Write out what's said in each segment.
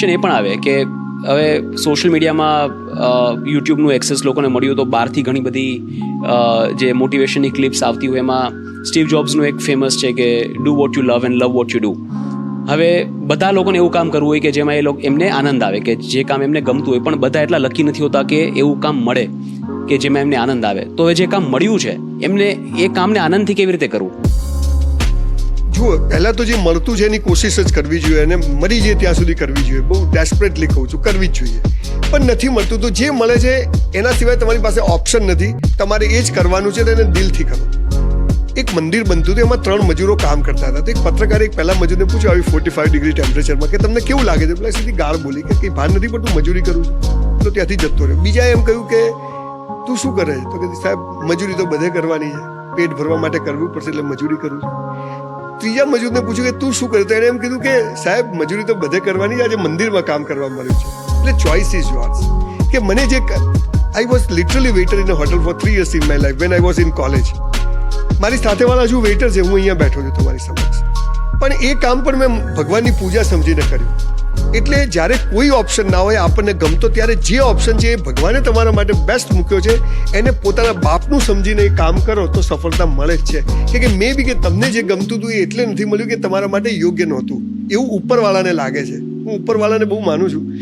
Question એ પણ આવે કે હવે સોશિયલ મીડિયામાં યુટ્યુબનું એક્સેસ લોકોને મળ્યું તો બહારથી ઘણી બધી જે મોટિવેશનની ક્લિપ્સ આવતી હોય એમાં સ્ટીવ જોબ્સનું એક ફેમસ છે કે do what you love and love what you do હવે બધા લોકોને એવું કામ કરવું હોય કે જેમાં એ લોકો, એમને આનંદ આવે કે જે કામ એમને ગમતું હોય, પણ બધા એટલા લકી નથી હોતા કે એવું કામ મળે, કે જેમાં એમને આનંદ આવે. તો હવે જે કામ મળ્યું છે, એમને એ કામને આનંદથી કેવી રીતે કરવું? જુઓ, પહેલાં તો જે મળતું છે એની કોશિશ જ કરવી જોઈએ અને મરી જાય ત્યાં સુધી કરવી જોઈએ. બહુ ડેસ્પરેટલી કહું છું, કરવી જ જોઈએ. પણ નથી મળતું તો જે મળે છે, એના સિવાય તમારી પાસે ઓપ્શન નથી. તમારે એ જ કરવાનું છે, તેને દિલથી કરો. એક મંદિર બનતું હતું, એમાં ત્રણ મજૂરો કામ કરતા હતા. તો એક પત્રકારે એક પહેલા મજૂરને પૂછ્યું, આવી ફોર્ટી ફાઈવ ડિગ્રી ટેમ્પરેચરમાં કે તમને કેવું લાગે છે? પેલા સીધી ગાળ બોલી કે, કંઈ ભાન નથી પડતું મજૂરી કરું છું. તો ત્યાંથી જતો રહ્યો. બીજા એમ કહ્યું કે, તું શું કરે છે? તો કે, સાહેબ, મજૂરી તો બધે કરવાની છે. પેટ ભરવા માટે કરવું પડશે એટલે મજૂરી કરું છું. ત્રીજા મજૂરને પૂછ્યું કે તું શું કરે? તો એણે એમ કીધું કે, સાહેબ, મજૂરી તો બધે કરવાની આજે મંદિરમાં કામ કરવા મળ્યું છે. એટલે ચોઇસ ઇઝ યોર્સ કે મને જે I was literally waiter in hotel for three years in my life when I was in college મારી સાથેવાળા હજુ વેટર છે. હું અહીંયા બેઠો છું તમારી સમક્ષ. પણ એ કામ પણ મેં ભગવાનની પૂજા સમજીને કર્યું. એટલે જ્યારે કોઈ ઓપ્શન ના હોય, આપણને ગમતો, ત્યારે જે ઓપ્શન છે એ ભગવાને તમારા માટે બેસ્ટ મૂક્યો છે. એને પોતાના બાપનું સમજીને એ કામ કરો તો સફળતા મળે જ છે. કે મે બી કે તમને જે ગમતું હતું એ એટલે નથી મળ્યું કે તમારા માટે યોગ્ય નહોતું. એવું ઉપરવાળાને લાગે છે. હું ઉપરવાળાને બહુ માનું છું.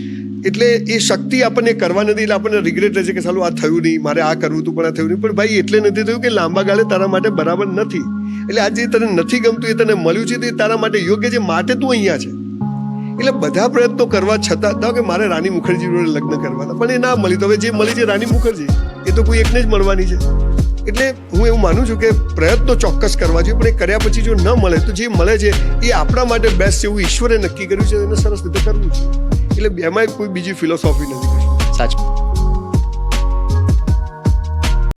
એટલે એ શક્તિ આપણને કરવા નથી, એટલે આપણને રિગ્રેટ રહે છે કે સાલું આ થયું નહીં, મારે આ કરવું હતું પણ આ થયું નહીં. પણ ભાઈ, એટલે નથી થયું કે લાંબા ગાળે તારા માટે બરાબર નથી. એટલે આ જે તને નથી ગમતું એ તને મળ્યું છે, તો એ તારા માટે યોગ્ય છે. માટે તું અહીંયા છે. એટલે બધા પ્રયત્નો કરવા છતાં તો કે મારે રાની મુખર્જી જોડે લગ્ન કરવાના, પણ એ ના મળી. તો હવે જે મળી છે રાની મુખર્જી, એ તો કોઈ એકને જ મળવાની છે. એટલે હું એવું માનું છું કે પ્રયત્નો ચોક્કસ કરવા જોઈએ, પણ એ કર્યા પછી જો ન મળે, તો જે મળે છે, એ આપણા માટે બેસ્ટ એવું ઈશ્વરે નક્કી કર્યું છે એને સરસ રીતે કરવું છે. એટલે બેમાં કોઈ બીજી ફિલોસોફી નથી. સાચું.